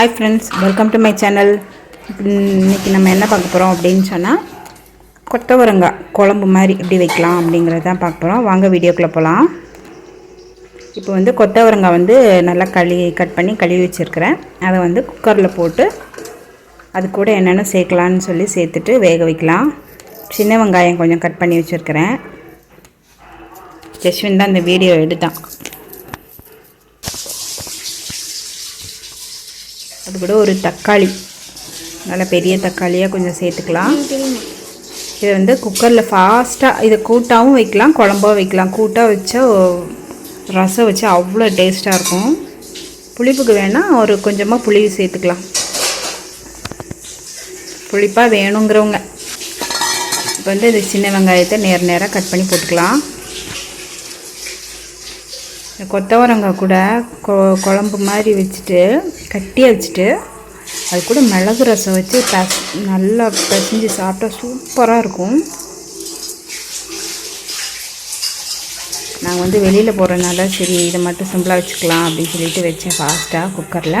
Hi friends welcome to my channel இன்றைக்கி நம்ம என்ன பார்க்க போகிறோம் அப்படின்னு சொன்னால் கொத்தவரங்காய் குழம்பு மாதிரி எப்படி வைக்கலாம் அப்படிங்கிறது தான் பார்க்க போகிறோம் வாங்க வீடியோக்குள்ளே போகலாம் இப்போ வந்து கொத்தவரங்காய் வந்து நல்லா கழுவி கட் பண்ணி கழுவி வச்சுருக்கிறேன். அதை வந்து குக்கரில் போட்டு அது கூட என்னென்ன சேர்க்கலான்னு சொல்லி சேர்த்துட்டு வேக வைக்கலாம். சின்ன வெங்காயம் கொஞ்சம் கட் பண்ணி வச்சுருக்கிறேன். ஜஸ்வின் தான் இந்த வீடியோ எடுத்தான். அது கூட ஒரு தக்காளி. நல்ல பெரிய தக்காளியாக கொஞ்சம் சேர்த்துக்கலாம். இதை வந்து குக்கரில் ஃபாஸ்ட்டாக இதை கூட்டாகவும் வைக்கலாம் குழம்பாக வைக்கலாம். கூட்டாக வச்சா ரசம் வச்சா அவ்வளோ டேஸ்ட்டாக இருக்கும். புளிப்புக்கு வேணால் ஒரு கொஞ்சமாக புளி சேர்த்துக்கலாம். புளிப்பாக வேணுங்கிறவங்க. இப்போ வந்து இந்த சின்ன வெங்காயத்தை நேர நேராக கட் பண்ணி போட்டுக்கலாம். கொத்தவரங்காய் கூட கொ குழம்பு மாதிரி வச்சுட்டு கட்டியாக வச்சுட்டு அது கூட மிளகு ரசம் வச்சு பஸ் நல்லா பசிஞ்சு சாப்பிட்டா சூப்பராக இருக்கும். நாங்கள் வந்து வெளியில் போகிறனால சரி இதை மட்டும் சிம்பிளாக வச்சுக்கலாம் அப்படின்னு சொல்லிட்டு வச்சேன் ஃபாஸ்ட்டாக குக்கரில்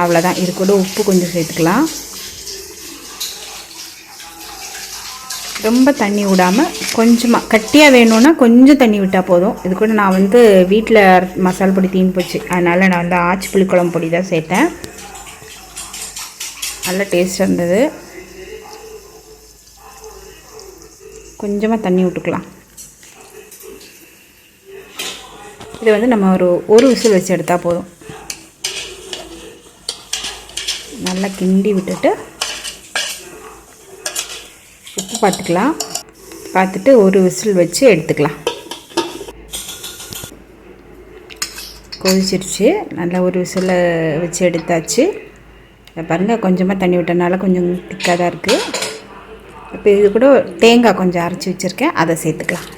அவ்வளோதான் இது கூட உப்பு கொஞ்சம் சேர்த்துக்கலாம். ரொம்ப தண்ணி விடாமல் கொஞ்சமாக கட்டியாக வேணும்னா கொஞ்சம் தண்ணி விட்டால் போதும். இது கூட நான் வந்து வீட்டில் மசால் பொடி தீன் போச்சு. அதனால் நான் வந்து ஆச்சி புளிக்குழம்பு பொடி தான் சேர்த்தேன். நல்ல டேஸ்ட் இருந்தது. கொஞ்சமாக தண்ணி விட்டுக்கலாம். இது வந்து நம்ம ஒரு ஒரு விசில் வச்சு எடுத்தால் போதும். நல்லா கிண்டி விட்டுட்டு உப்பு பார்த்துக்கலாம். பார்த்துட்டு ஒரு விசில் வச்சு எடுத்துக்கலாம். கொதிச்சிருச்சு. நல்லா ஒரு விசில் வச்சு எடுத்தாச்சு. பாருங்கள் கொஞ்சமாக தண்ணி விட்டனால கொஞ்சம் திக்காக தான் இருக்குது இப்போ இது கூட தேங்காய் கொஞ்சம் அரைச்சி வச்சுருக்கேன். அதை சேர்த்துக்கலாம்.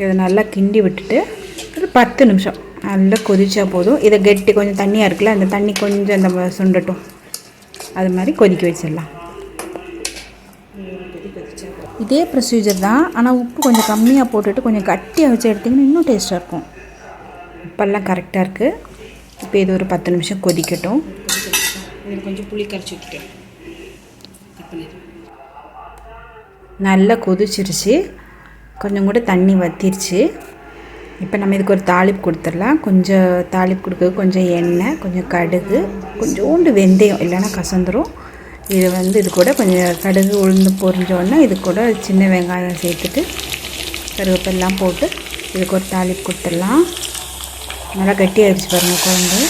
இதை நல்லா கிண்டி விட்டுட்டு ஒரு பத்து நிமிஷம். நல்லா கொதிச்சா போதும். இதை கெட்டி கொஞ்சம் தண்ணியாக இருக்குல்ல அந்த தண்ணி கொஞ்சம் அந்த சுண்டட்டும். அது மாதிரி கொதிக்க வச்சிடலாம். இதே ப்ரொசீஜர் தான். ஆனால் உப்பு கொஞ்சம் கம்மியாக போட்டுட்டு கொஞ்சம் கட்டியாக வச்சு எடுத்திங்கன்னா இன்னும் டேஸ்ட்டாக இருக்கும். உப்பெல்லாம் கரெக்டாக இருக்குது இப்போ இது ஒரு பத்து நிமிஷம் கொதிக்கட்டும். கொஞ்சம் புளி கரைச்சி விட்டுட்டேன். நல்லா கொதிச்சிருச்சு. கொஞ்சம் கூட தண்ணி வத்திருச்சு. இப்போ நம்ம இதுக்கு ஒரு தாளிப்பு கொடுத்துடலாம். கொஞ்சம் தாளிப்பு கொடுக்க கொஞ்சம் எண்ணெய் கொஞ்சம் கடுகு கொஞ்சோண்டு வெந்தயம் இல்லைன்னா கசந்துரும். இது வந்து இது கூட கொஞ்சம் கடுகு உளுந்து பொரிஞ்சோடனே இது கூட சின்ன வெங்காயம் சேர்த்துட்டு கருவேப்பெல்லாம் போட்டு இதுக்கு ஒரு தாளிப்பு கொடுத்துடலாம். நல்லா கட்டியாகிடுச்சு பாருங்கள் குழம்பு.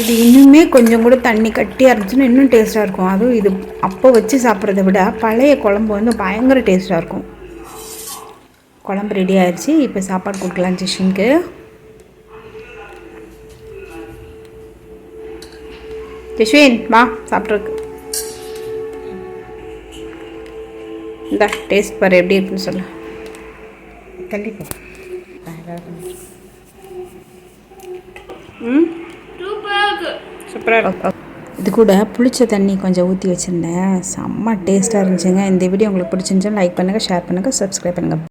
இது இன்னுமே கொஞ்சம் கூட தண்ணி கட்டியாக இருந்துச்சுன்னா இன்னும் டேஸ்ட்டாக இருக்கும். அதுவும் இது அப்போ வச்சு சாப்பிட்றத விட பழைய குழம்பு வந்து பயங்கர டேஸ்ட்டாக இருக்கும். குழம்பு ரெடி ஆயிடுச்சு. இப்போ சாப்பாடு கொடுக்கலாம் ஜிஷின்க்கு ஜிஷ்வின் வா சாப்பிட்ருக்கு இந்த டேஸ்ட் பாரு எப்படி இருக்குன்னு சொல்லு. கண்டிப்பாக ம்? சூப்பராக இருக்கும் இது கூட புளிச்ச தண்ணி கொஞ்சம் ஊற்றி வச்சுருந்தேன். செம்ம டேஸ்ட்டாக இருந்துச்சுங்க. இந்த வீடியோ உங்களுக்கு பிடிச்சிருந்துச்சுன்னா லைக் பண்ணுங்கள் ஷேர் பண்ணுங்கள் சப்ஸ்கிரைப் பண்ணுங்கள்